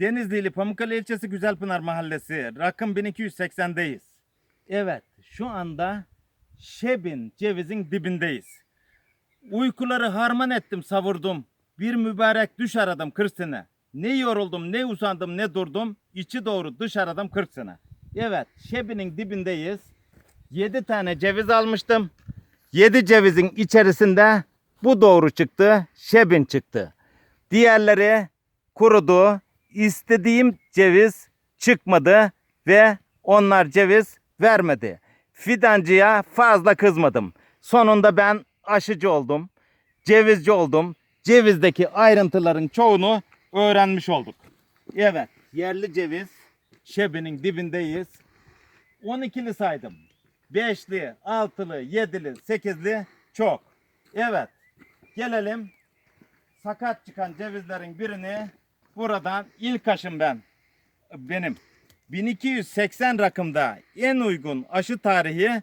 Denizli ili Pamukkale ilçesi Güzelpınar mahallesi. Rakım 1280'deyiz. Evet şu anda Şebin cevizin dibindeyiz. Uykuları harman ettim savurdum. Bir mübarek düş aradım 40 sene. Ne yoruldum ne usandım ne durdum. İçi doğru dış aradım 40 sene. Evet Şebin'in dibindeyiz. 7 tane ceviz almıştım. 7 cevizin içerisinde bu doğru çıktı. Şebin çıktı. Diğerleri kurudu. İstediğim ceviz çıkmadı ve onlar ceviz vermedi. Fidancıya fazla kızmadım. Sonunda ben aşıcı oldum. Cevizci oldum. Cevizdeki ayrıntıların çoğunu öğrenmiş olduk. Evet, yerli ceviz şebinin dibindeyiz. 12'li saydım. 5'li, 6'lı, 7'li, 8'li çok. Evet. Gelelim sakat çıkan cevizlerin birini buradan ilk aşım ben. Benim 1280 rakımda en uygun aşı tarihi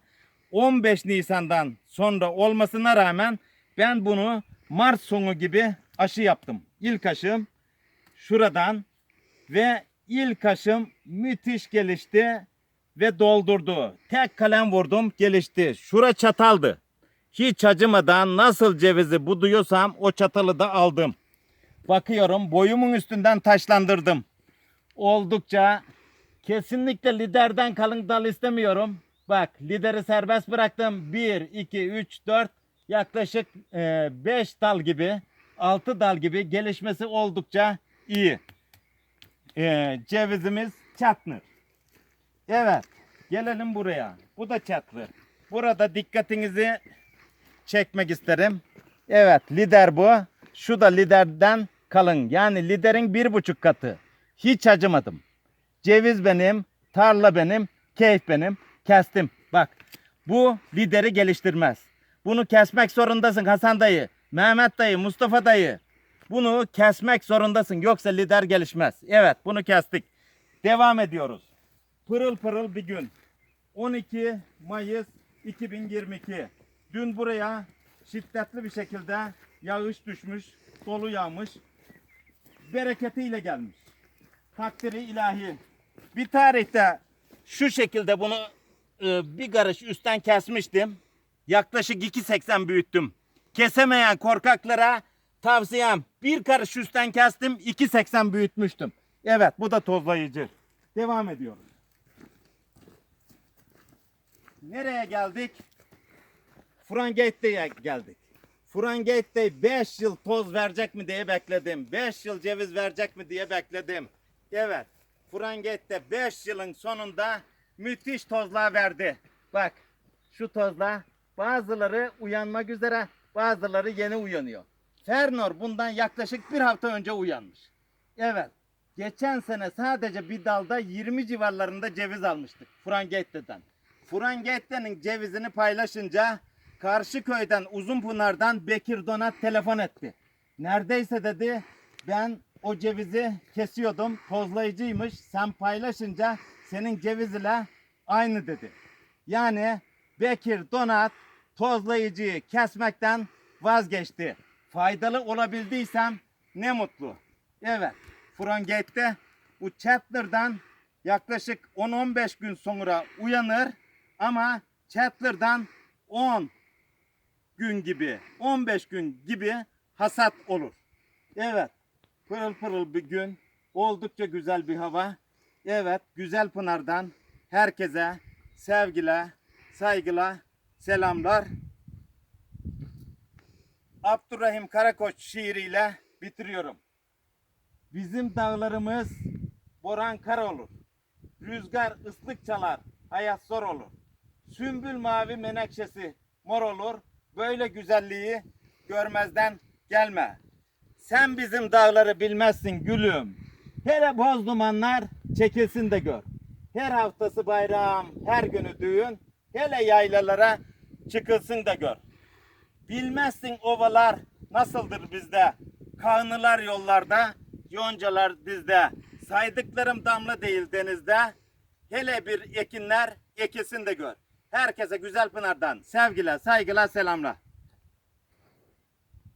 15 Nisan'dan sonra olmasına rağmen ben bunu Mart sonu gibi aşı yaptım. İlk aşım şuradan ve ilk aşım müthiş gelişti ve doldurdu. Tek kalem vurdum gelişti. Şura çataldı. Hiç acımadan nasıl cevizi buduyorsam o çatalı da aldım. Bakıyorum boyumun üstünden taşlandırdım. Oldukça kesinlikle liderden kalın dal istemiyorum. Bak lideri serbest bıraktım. 1, 2, 3, 4 yaklaşık 5 dal gibi 6 dal gibi gelişmesi oldukça iyi. E, cevizimiz çatnır. Evet gelelim buraya. Bu da çatlı. Burada dikkatinizi çekmek isterim. Evet lider bu. Şu da liderden kalın. Yani liderin bir buçuk katı. Hiç acımadım. Ceviz benim, tarla benim, keyif benim. Kestim. Bak bu lideri geliştirmez. Bunu kesmek zorundasın Hasan dayı, Mehmet dayı, Mustafa dayı. Bunu kesmek zorundasın yoksa lider gelişmez. Evet bunu kestik. Devam ediyoruz. Pırıl pırıl bir gün. 12 Mayıs 2022. Dün buraya şiddetli bir şekilde yağış düşmüş, dolu yağmış. Bereketiyle gelmiş. Takdiri ilahi. Bir tarihte şu şekilde bunu e, bir karış üstten kesmiştim. Yaklaşık 2.80 büyüttüm. Kesemeyen korkaklara tavsiyem bir karış üstten kestim 2.80 büyütmüştüm. Evet bu da tozlayıcı. Devam ediyoruz. Nereye geldik? Furangate'ye geldik. Furangate 5 yıl toz verecek mi diye bekledim. 5 yıl ceviz verecek mi diye bekledim. Evet. Furangate 5 yılın sonunda müthiş tozlar verdi. Bak şu tozlar bazıları uyanmak üzere bazıları yeni uyanıyor. Fernor bundan yaklaşık bir hafta önce uyanmış. Evet. Geçen sene sadece bir dalda 20 civarlarında ceviz almıştık Furangate'den. Furangate'nin cevizini paylaşınca karşı köyden Uzunpınar'dan Bekir Donat telefon etti. Neredeyse dedi ben o cevizi kesiyordum tozlayıcıymış sen paylaşınca senin ceviz ile aynı dedi. Yani Bekir Donat tozlayıcıyı kesmekten vazgeçti. Faydalı olabildiysem ne mutlu. Evet Furangate'de bu Chatler'dan yaklaşık 10-15 gün sonra uyanır ama Chatler'dan 10 gün gibi 15 gün gibi hasat olur. Evet pırıl pırıl bir gün oldukça güzel bir hava. Evet Güzel Pınar'dan herkese sevgiler, saygılar, selamlar. Abdurrahim Karakoç şiiriyle bitiriyorum. Bizim dağlarımız boran kar olur. Rüzgar ıslık çalar, hayat zor olur. Sümbül mavi menekşesi mor olur. Böyle güzelliği görmezden gelme. Sen bizim dağları bilmezsin gülüm. Hele boz dumanlar çekilsin de gör. Her haftası bayram, her günü düğün. Hele yaylalara çıkılsın da gör. Bilmezsin ovalar nasıldır bizde. Kağnılar yollarda, yoncalar dizde. Saydıklarım damla değil denizde. Hele bir ekinler ekilsin de gör. Herkese Güzel Pınar'dan sevgiler, saygılar, selamlar.